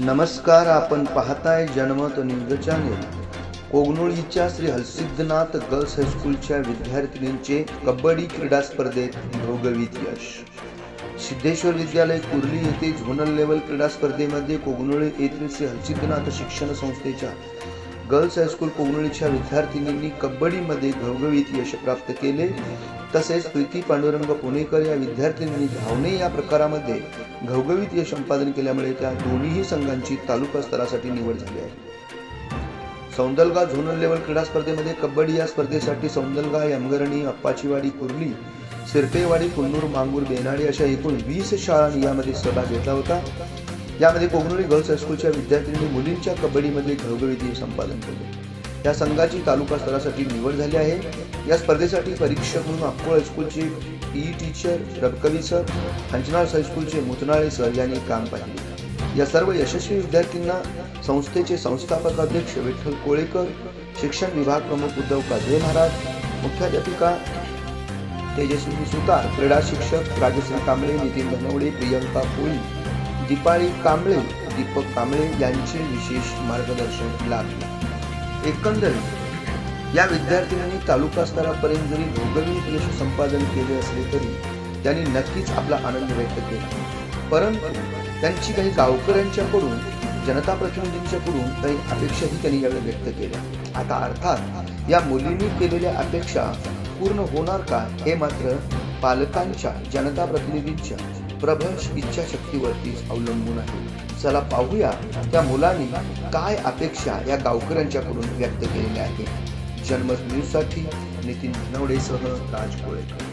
नमस्कार आपण पाहताय जनमत न्यूज चॅनेल. कोगनोळीच्या श्री हलसिद्धनाथ गर्ल्स हायस्कूलच्या विद्यार्थिनींचे कबड्डी क्रीडा स्पर्धेत भोगवीत यश. सिद्धेश्वर विद्यालय कुर्ली येथे झोनल लेवल क्रीडा स्पर्धेमध्ये कोगनोळी येथील श्री हलसिद्धनाथ शिक्षण संस्थेच्या गर्ल्स हायस्कूल कोगनोळीच्या विद्यार्थिनींनी कबड्डीमध्ये घवघवीत यश प्राप्त केले. तसेच प्रीती पांडुरंग पुणेकर या विद्यार्थिनींनी धावणे या प्रकारामध्ये घवघवीत यश संपादन केल्यामुळे त्या दोन्हीही संघांची तालुका स्तरासाठी निवड झाली आहे. सौंदलगा झोनल लेवल क्रीडा स्पर्धेमध्ये कबड्डी या स्पर्धेसाठी सौंदलगा यमगरणी अप्पाचीवाडी कुर्ली सिरपेवाडी कुन्नूर मांगूर बेनाडी अशा एकूण वीस शाळांनी यामध्ये सहभाग घेतला होता. यामध्ये कोगनोळी गर्ल्स हायस्कूलच्या विद्यार्थ्यांनी मुलींच्या कबड्डीमध्ये घवघवीत संपादन केले. या संघाची तालुका स्तरासाठी निवड झाली आहे. या स्पर्धेसाठी परीक्षक म्हणून Akkol हायस्कूलचे E e teacher Rabkavi sir Hanchanal हायस्कूलचे Mutnale sir यांनी काम पाहिले. या सर्व यशस्वी विद्यार्थ्यांना संस्थेचे संस्थापक अध्यक्ष विठ्ठल कोळेकर शिक्षण विभाग प्रमुख उद्धव काजळे महाराज मुख्याध्यापिका तेजस्वी सुतार क्रीडा शिक्षक राजश्री कांबळे नितीन धनवडे प्रियंका कोळी दीपाळी कांबळे दीपक कांबळे यांचे विशेष मार्गदर्शन लाभले. एकंदरीत या विद्यार्थिनींनी तालुका स्तरापर्यंत जरी भौगोलिक यश संपादन केले असले तरी त्यांनी नक्कीच आपला आनंद व्यक्त केला. परंतु त्यांची काही गावकऱ्यांच्याकडून जनता प्रतिनिधींच्याकडून काही अपेक्षाही त्यांनी यावेळी व्यक्त केल्या. आता अर्थात या मुलींनी केलेल्या अपेक्षा पूर्ण होणार का हे मात्र पालकांच्या जनता प्रतिनिधींच्या प्रबळ इच्छाशक्तीवरतीच अवलंबून आहे. चला पाहूया त्या मुलांनी काय अपेक्षा या गावकऱ्यांच्याकडून व्यक्त केलेल्या आहेत. जन्मत न्यूजसाठी नितीन धनवडेसह राज कोळेकर.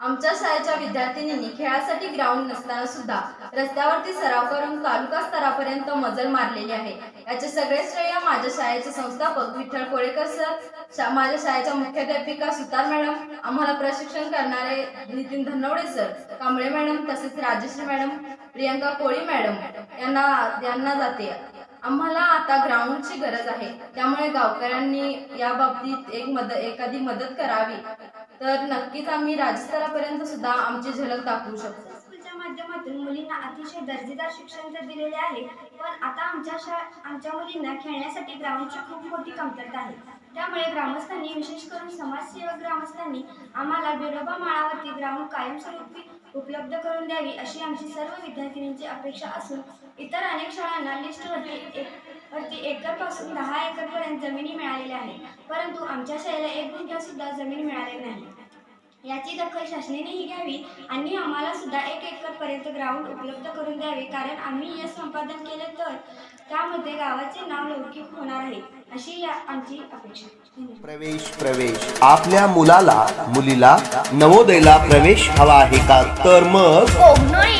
आमच्या शाळेच्या विद्यार्थिनींनी खेळासाठी ग्राउंड नसताना सुद्धा रस्त्यावरती सराव करून तालुका स्तरापर्यंत मजल मारलेली आहे. याचे सगळे श्रेय माझ्या शाळेचे संस्थापक विठ्ठल कोळेकर सर माझ्या शाळेच्या मुख्याध्यापिका सुतार मॅडम आम्हाला प्रशिक्षण करणारे नितीन धनवडे सर कांबळे मॅडम तसेच राजेश्री मॅडम प्रियंका कोळी मॅडम यांना यांना जाते. आम्हाला आता ग्राउंडची गरज आहे. त्यामुळे गावकऱ्यांनी या बाबतीत एक मदत एखादी मदत करावी. तर नक्कीच आम्ही राज्यस्तरापर्यंत सुद्धा आमची झलक दाखवू शकतो. स्कूलच्या माध्यमातून मुलींना अतिशय दर्जेदार शिक्षण तर दिलेले आहे पण आता आमच्या शा आमच्या मुलींना खेळण्यासाठी ग्राउंडची खूप मोठी कमतरता आहे. त्यामुळे ग्रामस्थांनी विशेष करून समाजसेवक ग्रामस्थांनी आम्हाला बिरोबा माळावरती ग्राउंड कायमस्वरूपी उपलब्ध करून द्यावी अशी आमची सर्व विद्यार्थिनींची अपेक्षा असून इतर अनेक शाळांना लिस्टवरती एक वरती एकरपासून दहा एकरपर्यंत जमिनी मिळालेल्या आहेत. परंतु आमच्या शाळेला एक गुंठा सुद्धा जमीन मिळालेली नाही. याची दखल शासनानेही घ्यावी आणि आम्हाला सुद्धा एक एकर पर्यंत ग्राउंड उपलब्ध करून द्यावे. कारण आम्ही यश संपादन केले तर त्यामध्ये गावाचे नाव लौकिक होणार आहे अशी या आमची अपेक्षा. प्रवेश प्रवेश. आपल्या मुलाला मुलीला नवोदयला प्रवेश हवा आहे का? तर मग?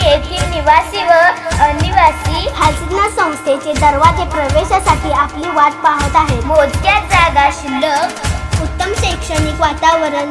येथील निवासी व अनिवासी हालसिद्ना संस्थेचे दरवाजे प्रवेशासाठी आपली वाट पाहत आहेत. मोजक्या जागा शिल्लक उत्तम शैक्षणिक वातावरण